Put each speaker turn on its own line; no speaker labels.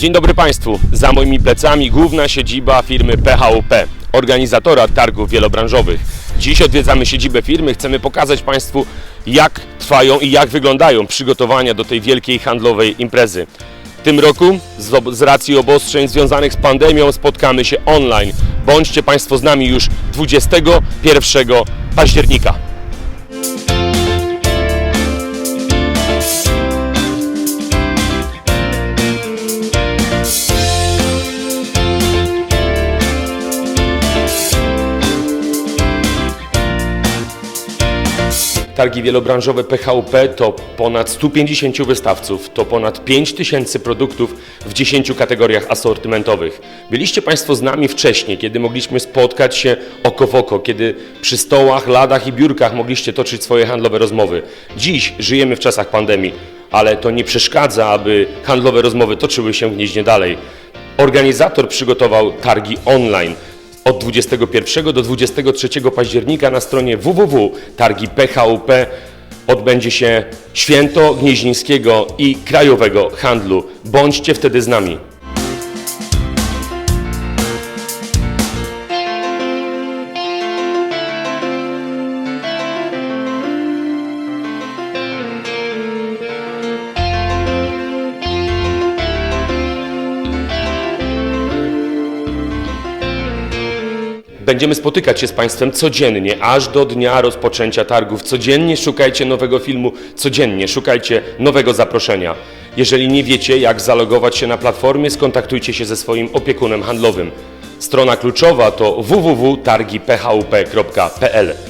Dzień dobry Państwu. Za moimi plecami główna siedziba firmy PHUP, organizatora targów wielobranżowych. Dziś odwiedzamy siedzibę firmy. Chcemy pokazać Państwu, jak trwają i jak wyglądają przygotowania do tej wielkiej handlowej imprezy. W tym roku z, racji obostrzeń związanych z pandemią spotkamy się online. Bądźcie Państwo z nami już 21 października. Targi wielobranżowe PHUP to ponad 150 wystawców, to ponad 5000 produktów w 10 kategoriach asortymentowych. Byliście Państwo z nami wcześniej, kiedy mogliśmy spotkać się oko w oko, kiedy przy stołach, ladach i biurkach mogliście toczyć swoje handlowe rozmowy. Dziś żyjemy w czasach pandemii, ale to nie przeszkadza, aby handlowe rozmowy toczyły się gnieźnie dalej. Organizator przygotował targi online. Od 21 do 23 października na stronie www.targi.phup odbędzie się święto gnieźnieńskiego i krajowego handlu. Bądźcie wtedy z nami. Będziemy spotykać się z Państwem codziennie, aż do dnia rozpoczęcia targów. Codziennie szukajcie nowego filmu, codziennie szukajcie nowego zaproszenia. Jeżeli nie wiecie, jak zalogować się na platformie, skontaktujcie się ze swoim opiekunem handlowym. Strona kluczowa to www.targiphup.pl.